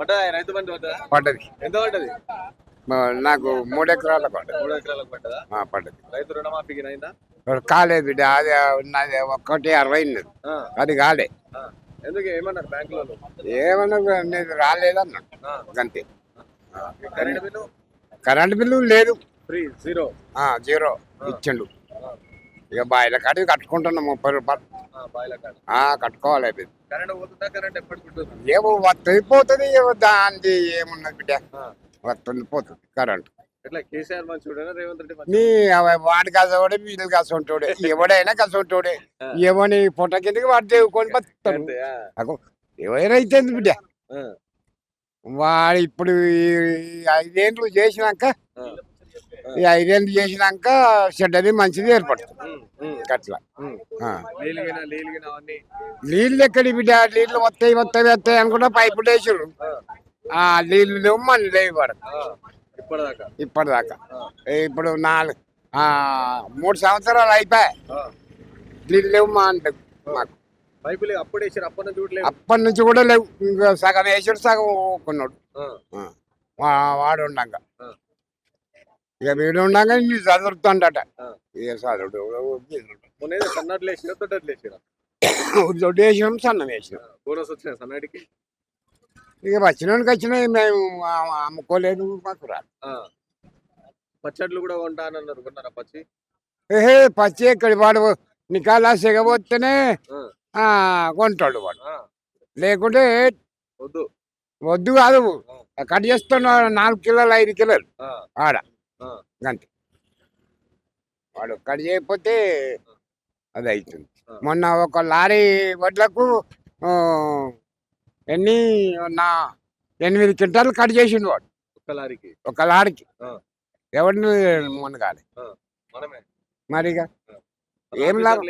రైతు బంధు పడ్డదా ఎంత పడ్డది నాకు మూడు ఎకరాల పడ్డది మూడు ఎకరాలకు పడ్డదా పడ్డది రైతు రుణమాఫీకి అయిందా కాలేదు బిడ్డ అది ఉన్నది ఒకటి అరవై ఉన్నది అది కాలే. ఎందుకు ఏమన్నారు బ్యాంకులో ఏమన్నా నేను రాలేదన్నాడు అంతే కరెంట్ బిల్లు? కరెంట్ బిల్లు లేదు. Free zero. జీరో ఇచ్చిండు. ఇక బాయిల కాడికి కట్టుకుంటున్నాం ముప్పై రూపాయలు. కట్టుకోవాలి అది ఏమో వస్తుంది పోతుంది ఏమో దాని ఏమున్నది బిడ్డ. వస్తుంది పోతుంది కరెంట్. అవ- వాడు కసోడే వీళ్ళు కసంటోడే ఎవడైనా కసంటోడే. ఏమని పొట్ట కిందకి వాడు దేవుకొని బతుకుతాడు. ఎవరైతే బిడ్డ. వాడు ఇప్పుడు ఐదేళ్ళు చేసినాక. ఈ ఐదేళ్ళు చేసినాక చెడ్డది మంచిది ఏర్పడుతుంది. అట్లా నీళ్ళు ఎక్కడి బిడ్డ? నీళ్ళు వస్తాయి వస్తాయి వస్తాయి అనుకుంటా పైపు వేసారు ఆ, నీళ్ళు లేవు మన లేవు ఇప్పటిదాకా. ఇప్పటిదాకా. ఇప్పుడు నాలుగు ఆ, మూడు సంవత్సరాలు అయిపోయాయి. నీళ్ళు లేవు మా అంటే మాకు. పైపులు అప్పుడు వేసారు అప్పటి నుంచి చూడలేదు అప్పటి నుంచి కూడా లేవు. సగం వేసాడు సగం వా- వాడు ఉండంగా. ఇక వీడు ఉండగా నీ చదువుతుండట. ఇక చదువుడు సన్నట్లు వేసినా తొట్టట్లు వేసిరా దొడ్డు వేసినాం సన్నం వేసినాం. బోనస్ వచ్చినాయి సన్నడికి? ఇక వచ్చినోనికి వచ్చినాయి మేము అమ్ముకోలేదు మాకు రాదు. ఆ. పచ్చళ్ళు కూడా కొంటా అని అన్నారు కొన్నారా పచ్చి? ఏహే పచ్చి ఎక్కడి వాడు నికాలా సిగబోతేనే కొంటాడు వాడు. లేకుంటే వద్దు. వద్దు కాదు. కట్ చేస్తున్నాడు నాలుగు కిలోలు ఐదు కిలోలు ఆడ. అంతే. వాడు కట్ చేయకపోతే అది అవుతుంది. మొన్న ఒక లారీ వడ్లకు ఎన్ని నా ఎనిమిది క్వింటాలు కట్ చేసిండు వాడు. ఒక్క లారీకి. ఒక లారీకి. ఎవరిని మొన్న మనమే. మరిగా? ఏం లాభం?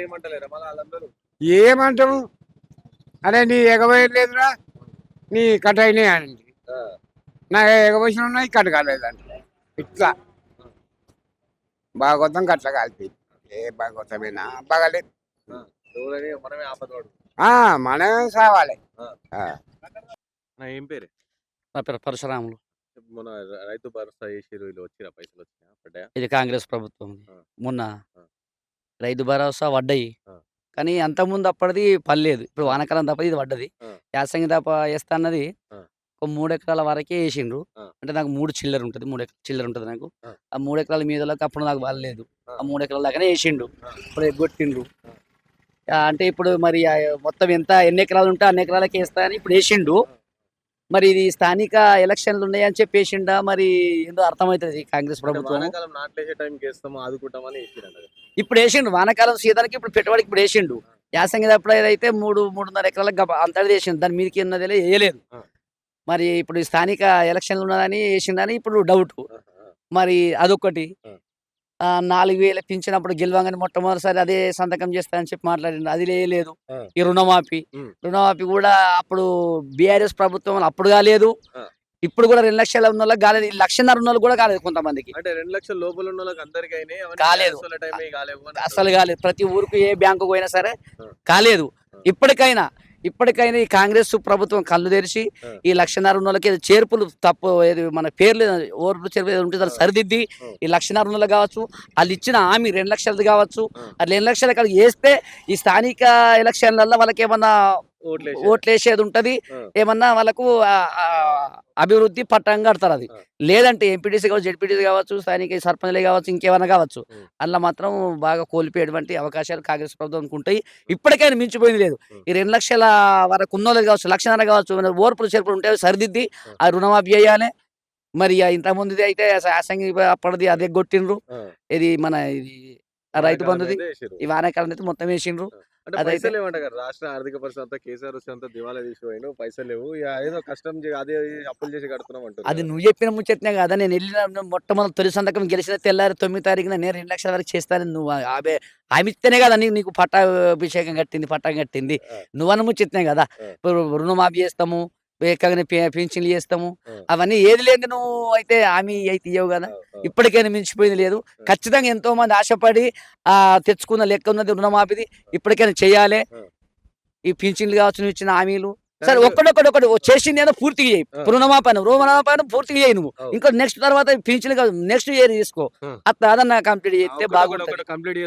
ఏమంటావు? అరే నీ ఎగవేయలేదురా నీ కట్ అయినాయి ఆ, నా ఎగవేసిన ఉన్నాయి కట్ కాలేదంట. ఇట్లా. భాగవతం కట్ల కాల్పి ఏ భాగవతమేనా బాగాలేదు మనమే సావాలి ఆ. ఆ. నా ఏం పేరు నా పేరు పరశురాములు మన రైతు భరోసా చేసిరు వీళ్ళు వచ్చిరా పైసలు వచ్చినా ఇది కాంగ్రెస్ ప్రభుత్వం. మొన్న. రైతు భరోసా పడ్డాయి ఆ. కానీ అంతకుముందు అప్పటిది పర్లేదు ఇప్పుడు వానకాలం తప్ప ఇది పడ్డది. యాసంగి తప్ప వేస్తా అన్నది. ఒక మూడు ఎకరాల వరకే వేసిండ్రు. అంటే నాకు మూడు చిల్లర ఉంటుంది మూడు ఎకరాల చిల్లర ఉంటుంది నాకు. ఆ. మూడు ఎకరాల మీదలోకి అప్పుడు నాకు పడలేదు ఆ. మూడు ఎకరాల దాకానే వేసిండు. ఇప్పుడు ఎగ్గొట్టిండ్రు. అంటే ఇప్పుడు మరి మొత్తం ఎంత ఎన్ని ఎకరాలు ఉంటే అన్ని ఎకరాలకి వేస్తా అని ఇప్పుడు వేసిండు మరి ఇది స్థానిక ఎలక్షన్లు ఉన్నాయని చెప్పి వేసిండా మరి ఏందో అర్థమవుతుంది కాంగ్రెస్ ప్రభుత్వం ఇప్పుడు వేసిండు వానాకాలం సీజన్కి ఇప్పుడు పెట్టుబడికి ఇప్పుడు వేసిండు యాసంగి అప్పుడు అయితే మూడు మూడున్నర ఎకరాలకు అంతటి వేసిండు దాని మీదకి ఉన్నది వేయలేదు. మరి ఇప్పుడు స్థానిక ఎలక్షన్లు ఉన్నదని వేసిండని ఇప్పుడు డౌట్ మరి అదొకటి నాలుగు వేలు పింఛనప్పుడు గెలవంగానే మొట్టమొదటిసారి అదే సంతకం చేస్తానని చెప్పి మాట్లాడిండు అది లేదు. ఈ రుణమాఫీ. రుణమాఫీ కూడా అప్పుడు బీఆర్ఎస్ ప్రభుత్వం అప్పుడు కాలేదు. ఇప్పుడు కూడా రెండు లక్షల ఉన్న వాళ్ళకి కాలేదు ఈ లక్షన్నర ఉన్న కూడా కాలేదు కొంతమందికి అంటే రెండు లక్షల లోపల ఉన్న అందరికి కాలేదు. అసలు కాలేదు ప్రతి ఊరికి ఏ బ్యాంకు పోయినా సరే. కాలేదు. ఇప్పటికైనా ఇప్పటికైనా ఈ కాంగ్రెస్ ప్రభుత్వం కళ్ళు తెరిచి. ఈ లక్షన్నర ఏదో చేర్పులు తప్పు ఏది మన పేర్లు ఓర్పు చేర్పు ఏదో ఉంటే దాన్ని. సరిదిద్ది. ఈ లక్షన్నర వాళ్ళకి కావచ్చు వాళ్ళు ఇచ్చిన హామీ రెండు లక్షలది కావచ్చు ఆ. అది రెండు లక్షలు కలిగి వేస్తే ఈ స్థానిక ఎలక్షన్లలో వాళ్ళకి ఏమన్నా ఓట్లేసి ఓట్లు వేసేది ఉంటది. ఏమన్నా వాళ్ళకు అభివృద్ధి పట్టంగా కడతారు అది. లేదంటే ఎంపీటీసీ కావచ్చు జెడ్పీటీసీ కావచ్చు స్థానిక సర్పంచ్లే కావచ్చు ఇంకేమైనా కావచ్చు. అందులో మాత్రం బాగా కోల్పోయేటువంటి అవకాశాలు కాంగ్రెస్ ప్రభుత్వం ఉంటాయి ఇప్పటికైనా మించిపోయింది లేదు. ఈ రెండు లక్షల వరకు ఉన్నోళ్ళు కావచ్చు లక్షన్నర కావచ్చు ఓర్పులు చేర్పులు ఉంటే సరిదిద్ది. ఆ రుణమాఫీ చేయాలి మరి ఆ ఇంత ముందుది అయితే యాసంగి అప్పటిది అదే కొట్టిండ్రు. ఇది మన ఇది రైతు బంధుది. ఈ వానాకాలం అయితే మొత్తం వేసిండ్రు అంటే పైసలు కదా రాష్ట్ర ఆర్థిక పరిస్థితి అంతా కేసీఆర్ వచ్చి అంతా దివాలా తీసిపోయిన పైసలు లేవు. ఏదో కష్టం అదే అప్పులు చేసి కడుతున్నాం అంటారు అది నువ్వు చెప్పిన ముచ్చట్నే కదా? నేను వెళ్ళిన మొట్టమొదటి తొలి సంతకం గెలిచిన తెల్లారి తొమ్మిది తారీఖున నేను రెండు లక్షల వరకు చేస్తానని నువ్వు ఆమె ఆమె ఇస్తేనే కదా నీకు నీకు పట్టాభిషేకం కట్టింది పట్టం కట్టింది. ఆ. నువ్వన్న ముచ్చట్నే కదా. ఇప్పుడు రుణమాఫీ చేస్తాము. ఎక్కగానే పింఛన్లు చేస్తాము. అవన్నీ ఏది లేదు నువ్వు అయితే హామీ అయితే ఇవ్వవు కదా. ఇప్పటికైనా మించిపోయింది లేదు. ఖచ్చితంగా ఎంతో మంది ఆశపడి ఆ తెచ్చుకున్న లెక్క ఉన్నది రుణమాఫీది ఇప్పటికైనా చేయాలి. ఈ పింఛన్లు కావచ్చు నువ్వు ఇచ్చిన హామీలు. సరే కరెంట్ ఒక్కడొక్కడు ఒకటి చేసింది ఏదో పూర్తిగా చేయి. రుణమాపన రుణమాపన పూర్తిగా చేయి నువ్వు. ఇంకా నెక్స్ట్ తర్వాత పింఛన్ నెక్స్ట్ ఇయర్ తీసుకో. అట్లా అదన్నా కంప్లీట్ చేస్తే బాగుంటది. కంప్లీట్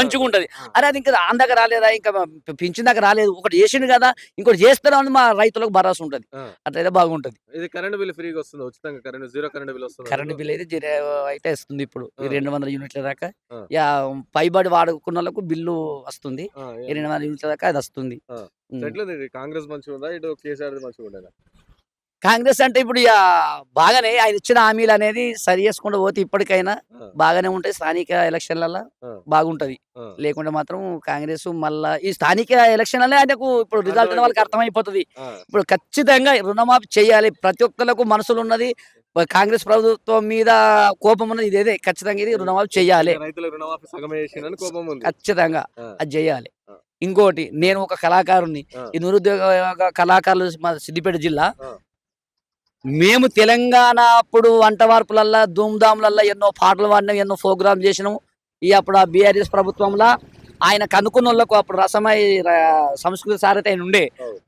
మంచిగా ఉంటది. అరే అది ఇంకా అందక రాలేదా? ఇంకా పింఛన్ దాకా రాలేదు. ఒకటి చేసిండు కదా ఇంకోటి చేస్తారని మా రైతులకు భరోసా ఉంటది. అట్లయితే బాగుంటది. ఇది కరెంట్ బిల్ ఫ్రీగా వస్తుంది ఉచితంగా కరెంట్ జీరో కరెంట్ బిల్ వస్తుంది. కరెంట్ బిల్ అయితే జీరో అయితే వస్తుంది ఇప్పుడు. రెండు వందల యూనిట్ల దాకా. పైబడి వాడుకున్న వాళ్ళకు బిల్లు వస్తుంది. రెండు వందల యూనిట్ల దాకా అది వస్తుంది. ఎట్లుంది? కాంగ్రెస్ మంచిగా ఉందా? ఇటు కేసీఆర్ మంచిగా ఉండేనా? కాంగ్రెస్ అంటే ఇప్పుడు బాగానే ఆయన ఇచ్చిన హామీలు అనేది సరి చేసుకుంటూ పోతే ఇప్పటికైనా బాగానే ఉంటాయి. స్థానిక ఎలక్షన్లలో. బాగుంటది. లేకుంటే మాత్రం కాంగ్రెస్ మళ్ళా ఈ స్థానిక ఎలక్షన్లనే ఆయనకు ఇప్పుడు రిజల్ట్ వాళ్ళకి అర్థమైపోతుంది. ఇప్పుడు ఖచ్చితంగా రుణమాఫీ చేయాలి. ప్రతి ఒక్కరికి మనసులు ఉన్నది కాంగ్రెస్ ప్రభుత్వం మీద కోపం ఉన్నది. ఇదేదే. ఖచ్చితంగా ఇది రుణమాఫీ చేయాలి. ఖచ్చితంగా అది చేయాలి. ఇంకోటి నేను ఒక కళాకారుని. ఈ నిరుద్యోగ కళాకారులు మా సిద్దిపేట జిల్లా. మేము తెలంగాణ అప్పుడు వంట వార్పులల్లా ధూమ్ధాంలల్లా ఎన్నో పాటలు పాడినాం ఎన్నో ప్రోగ్రామ్ చేసినాం ఈ అప్పుడు ఆ బీఆర్ఎస్ ప్రభుత్వంలో ఆయన కనుక్కున్న వాళ్ళకు అప్పుడు రసమై సంస్కృత సారథి ఆయన ఉండే.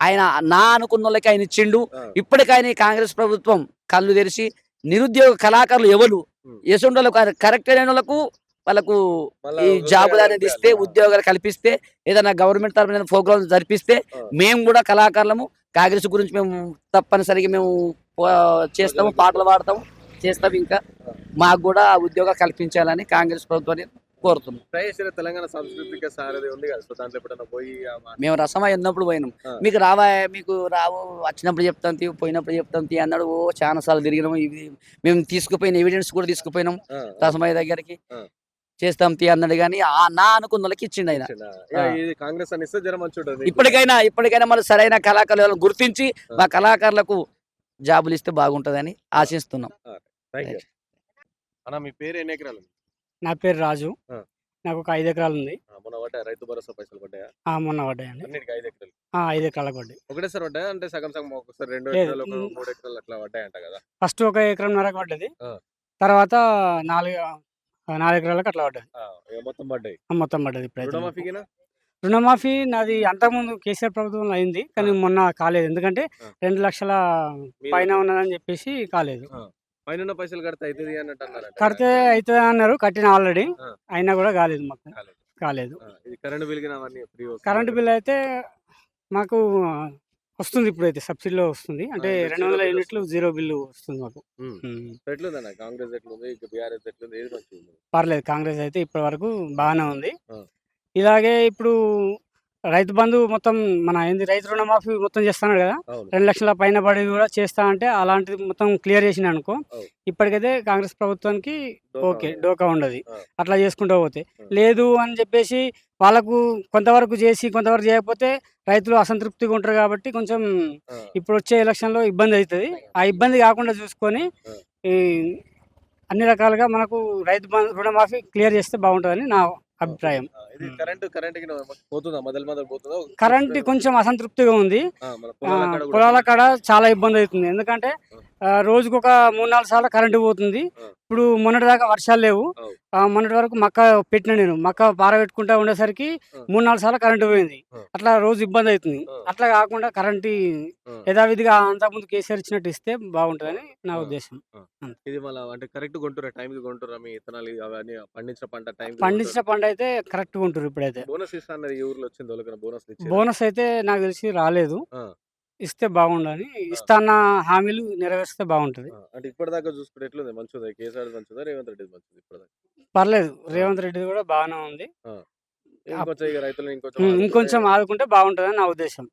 ఆయన నా అనుకున్న వాళ్ళకి ఆయన ఇచ్చిండు. ఇప్పటికైనా ఈ కాంగ్రెస్ ప్రభుత్వం కళ్ళు తెరిచి నిరుద్యోగ కళాకారులు ఎవరు ఉం. ఎసుండోళ్ళకు కరెక్ట్ అయిన వాళ్ళకు వాళ్ళకు ఈ జాబులు అనేది ఇస్తే. ఉద్యోగాలు కల్పిస్తే ఏదైనా గవర్నమెంట్ తరఫున ప్రోగ్రామ్ జరిపిస్తే. మేము కూడా కళాకారులము కాంగ్రెస్ గురించి మేము తప్పనిసరిగా మేము చేస్తాము పాటలు పాడతాము చేస్తాము ఇంకా మాకు కూడా ఉద్యోగాలు కల్పించాలని కాంగ్రెస్ ప్రభుత్వాన్ని కోరుతున్నాం తెలంగాణ సాంస్కృతిక సారథి ఉంది కదా పోయి మేము రసమా ఉన్నప్పుడు పోయినాం. మీకు రావా మీకు రావు వచ్చినప్పుడు చెప్తాం తీ పోయినప్పుడు చెప్తాం తీ అన్నాడు ఓ చాలా సార్లు తిరిగినాము ఇవి మేము తీసుకుపోయిన ఎవిడెన్స్ కూడా తీసుకుపోయినాం రసమయ్య దగ్గరికి. చేస్తాం తీ అన్నాడు కానీ ఆ నా అనుకున్న వాళ్ళకి ఇచ్చిండు? ఆయన కాంగ్రెస్ ఇప్పటికైనా ఇప్పటికైనా మన సరైన కళాకారులను గుర్తించి ఆ. మా కళాకారులకు జాబులు ఇస్తే బాగుంటుందని ఆశిస్తున్నాం. మీ పేరు ఎన్ని ఎకరాలు? నా పేరు రాజు. నాకు ఒక ఐదు ఎకరాలు ఉంది రైతు భరోసా పైసలు పడ్డాయా? ఆ మొన్న పడ్డాయండి. ఐదు ఎకరాలు. ఆ, ఐదు ఎకరాలకు పడ్డాయి. ఒకటేసారి పడ్డాయా? అంటే సగం సగం ఒకసారి రెండు. ఎకరాలు. మూడు ఎకరాలు అట్లా పడ్డాయంట కదా. ఫస్ట్ ఒక ఎకరంన్నరకు పడ్డది. ఆ. తర్వాత నాలుగు నాలుగు ఎకరాలకు అట్లా పడ్డది. మొత్తం పడ్డాయి. మొత్తం పడ్డది రుణమాఫీ నాది అంతకుముందు కేసీఆర్ ప్రభుత్వంలో అయింది కానీ. మొన్న కాలేదు. ఎందుకంటే. రెండు లక్షల పైన ఉన్నదని చెప్పేసి కాలేదు. పైన పైసలు కడితే అవుతుంది అన్నట్టు అన్నారంట కడితే అవుతుంది అన్నారు కట్టిన ఆల్రెడీ. అయినా కూడా కాలేదు మాకు. కాలేదు. కరెంట్ బిల్ కరెంటు బిల్ అయితే మాకు వస్తుంది ఇప్పుడైతే సబ్సిడీలో వస్తుంది. అంటే రెండు వందల యూనిట్లు జీరో బిల్లు వస్తుంది మాకు. ఎట్లుందన్న? కాంగ్రెస్ ఎట్లుంది? ఇక బీఆర్ఎస్ ఎట్లుంది? ఏది మంచిగా ఉంది పర్లేదు కాంగ్రెస్ అయితే ఇప్పటి వరకు బాగానే ఉంది. ఇలాగే ఇప్పుడు రైతు బంధు మొత్తం మన ఏంది రైతు రుణమాఫీ మొత్తం చేస్తున్నాడు కదా. రెండు లక్షల పైన పడి కూడా చేస్తా అంటే అలాంటిది మొత్తం క్లియర్ చేసిన అనుకో. ఇప్పటికైతే కాంగ్రెస్ ప్రభుత్వానికి ఓకే. డోకా ఉండదు. అట్లా చేసుకుంటూ పోతే. లేదు అని చెప్పేసి వాళ్ళకు కొంతవరకు చేసి కొంతవరకు చేయకపోతే రైతులు అసంతృప్తిగా ఉంటారు కాబట్టి కొంచెం ఇప్పుడు వచ్చే ఎలక్షన్లో ఇబ్బంది అవుతుంది. ఆ ఇబ్బంది కాకుండా చూసుకొని అన్ని రకాలుగా మనకు రైతు బంధు రుణమాఫీ క్లియర్ చేస్తే బాగుంటుందని నా అభిప్రాయం. ఇది. కరెంట్ కరెంట్కి పోతుందా? మొదలు మొదలు పోతుందా? కరెంట్ కొంచెం అసంతృప్తిగా ఉంది. పొలాల కాడ చాలా ఇబ్బంది అవుతుంది. ఎందుకంటే రోజుకు ఒక మూడు నాలుగు సార్లు కరెంటు పోతుంది. ఇప్పుడు మొన్నటి దాకా వర్షాలు లేవు. మొన్నటి వరకు మక్క పెట్టిన నేను. మక్క పారబెట్టుకుంటా ఉండేసరికి. మూడు నాలుగు సార్లు కరెంటు పోయింది. అట్లా రోజు ఇబ్బంది అవుతుంది. అట్లా కాకుండా కరెంటు. యథావిధిగా అంతకుముందు కేసీఆర్ ఇచ్చినట్టు ఇస్తే బాగుంటుందని నా. ఉద్దేశం. ఇది మళ్ళీ అంటే కరెక్ట్ కొంటురా టైం కొంటురా మీ అవన్నీ పండించిన పంట టైం పండించిన పంట అయితే కరెక్ట్గా ఉంటుంది ఇప్పుడైతే. బోనస్ ఇస్తా అన్నది ఈ ఊర్లో వచ్చింది వాళ్ళకి బోనస్ అయితే నాకు తెలిసి రాలేదు. ఇస్తే బాగుండని ఇస్తాన్న హామీలు నెరవేరిస్తే బాగుంటుంది. అంటే ఇప్పటిదాకా చూసుకుంటే ఎట్లుంది? మంచిదా కేసీఆర్ మంచిదా రేవంత్ రెడ్డి మంచిది ఇప్పటిదాకా? పర్లేదు. రేవంత్ రెడ్డి కూడా బాగానే ఉంది. ఇంకొంచెం ఆదుకుంటే- బాగుంటుందని నా ఉద్దేశం.